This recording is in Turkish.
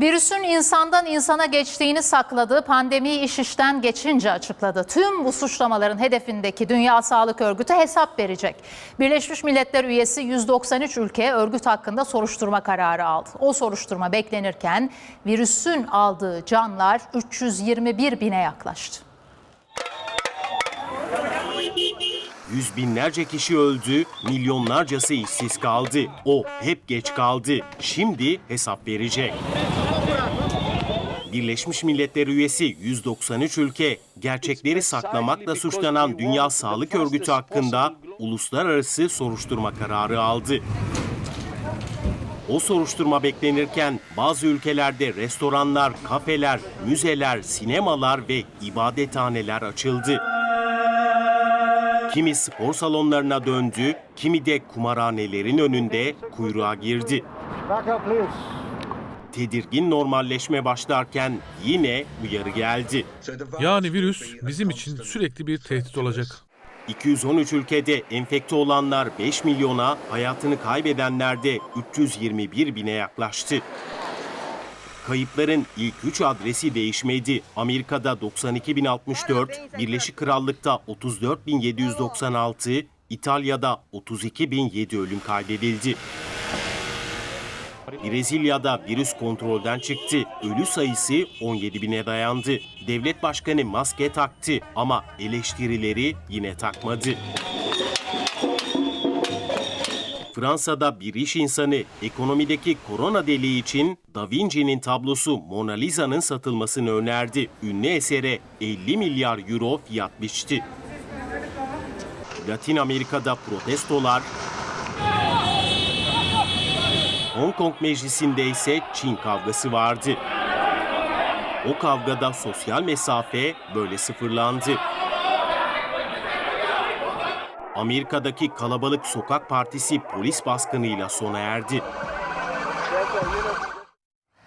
Virüsün insandan insana geçtiğini sakladığı pandemiyi iş işten geçince açıkladı. Tüm bu suçlamaların hedefindeki Dünya Sağlık Örgütü hesap verecek. Birleşmiş Milletler üyesi 193 ülke örgüt hakkında soruşturma kararı aldı. O soruşturma beklenirken virüsün aldığı canlar 321 bine yaklaştı. Yüz binlerce kişi öldü, milyonlarcası işsiz kaldı. O hep geç kaldı. Şimdi hesap verecek. Birleşmiş Milletler üyesi 193 ülke gerçekleri saklamakla suçlanan Dünya Sağlık Örgütü hakkında uluslararası soruşturma kararı aldı. O soruşturma beklenirken bazı ülkelerde restoranlar, kafeler, müzeler, sinemalar ve ibadethaneler açıldı. Kimi spor salonlarına döndü, kimi de kumarhanelerin önünde kuyruğa girdi. Tedirgin normalleşme başlarken yine uyarı geldi. Yani virüs bizim için sürekli bir tehdit olacak. 213 ülkede enfekte olanlar 5 milyona, hayatını kaybedenler de 321 bine yaklaştı. Kayıpların ilk 3 adresi değişmedi. Amerika'da 92.064, Birleşik Krallık'ta 34.796, İtalya'da 32.007 ölüm kaydedildi. Brezilya'da virüs kontrolden çıktı. Ölü sayısı 17 bine dayandı. Devlet başkanı maske taktı ama eleştirileri yine takmadı. Fransa'da bir iş insanı ekonomideki korona deliği için Da Vinci'nin tablosu Mona Lisa'nın satılmasını önerdi. Ünlü esere 50 milyar euro fiyat biçti. Latin Amerika'da protestolar, Hong Kong meclisinde ise Çin kavgası vardı. O kavgada sosyal mesafe böyle sıfırlandı. Amerika'daki kalabalık sokak partisi polis baskınıyla sona erdi.